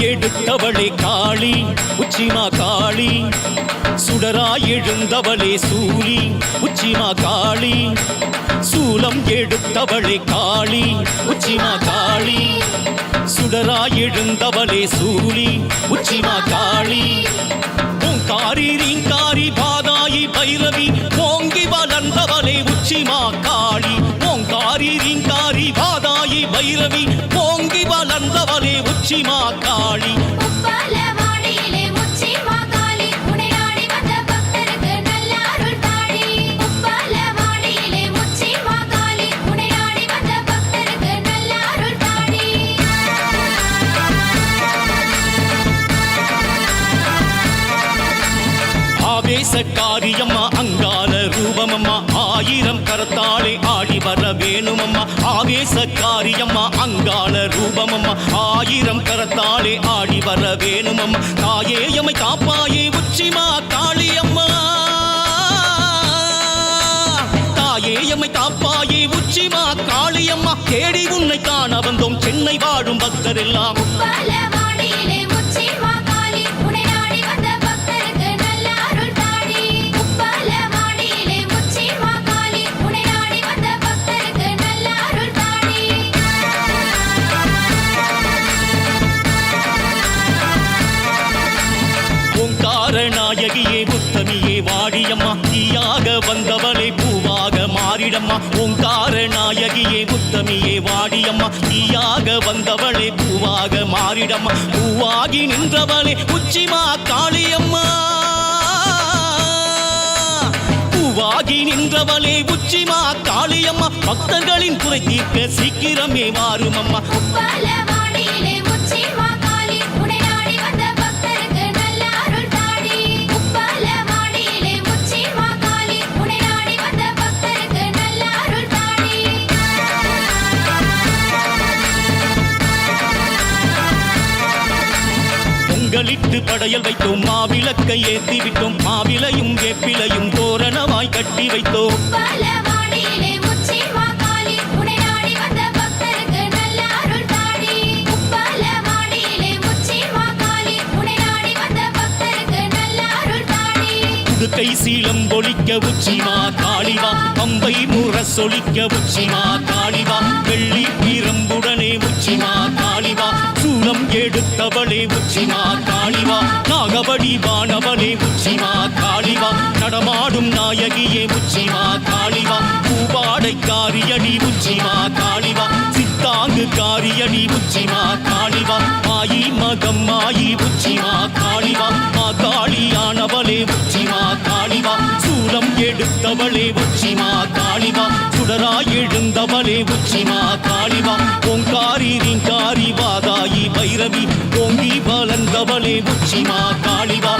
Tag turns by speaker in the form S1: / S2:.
S1: எடுத்தவளே காளி உச்சிமா காளி. சுடராய் எழுந்தவளே சூரி உச்சிமா காளி. சூலம் எடுத்தவளே காளி உச்சிமா காளி. சுடராய் எழுந்தவளே சூரி உச்சிமா காளி. பைரவி ஓங்கி வளர்ந்தவளே உச்சிமா காளி
S2: உப்பலவாடியிலே உச்சி மாகாளி
S1: ஆயிரம் ஆடி வர வேணுமம்மா. ஆவேசக்காரியம்மா அங்கால ரூபமம்மா. ஆயிரம் கரத்தாளே ஆடி வர வேணுமம்மா. தாயே எமை காப்பாயே உச்சிமா காளியம்மா. தாயே எமை காப்பாயே உச்சிமா காளியம்மா. தேடி உன்னை காண வந்தோம். சென்னை வாழும்
S2: பக்தர்
S1: எல்லாம். நாயகியே உத்தமியே வாடியம்மா தீயாக வந்தவளே பூவாக மாறிடம்மா. ஓங்கார நாயகியே உத்தமியே வாடியம்மா தீயாக வந்தவளே பூவாக மாறிடம்மா. பூவாகி நின்றவளே உச்சிமா காளியம்மா. பூவாகி நின்றவளே உச்சிமா காளியம்மா. பக்தர்களின் குறை தீர்க்க சீக்கிரமே மாறுமம்மா
S2: உப்பலவாடியிலே
S1: பொங்கலிட்டு படையல் வைத்தோம். மாவிளக்கை ஏற்றி விட்டோம். மாவிளையும் வேப்பிலையும் தோரணமாய் கட்டி வைத்தோம். புதுக்கை சீலம் பொழிக்க உச்சிமா காளிவா பம்பை முற சொலிக்க உச்சிமா காளிவா வெள்ளி பீரம்புடனே உச்சிமா காளிவா சூலம் எடுத்தவளே உச்சிமா காளிவா நாகபடி வானவனே உச்சிமா காளிவா. நடமாடும் நாயகியே உச்சிமா காளிவா. பூபாடை காரியடி உச்சிமா காளிவா. சித்தாங்கு காரியடி உச்சிமா காளிவா. மாயி மகம் மாயி உச்சிமா காளிவா. மா காளியானவளே உச்சிமா காளிவா. சூலம் எடுத்தவளே உச்சிமா காளிவா. சுடராய் எழுந்தவளே உச்சிமா காளிவா. కాళి మా కాళివా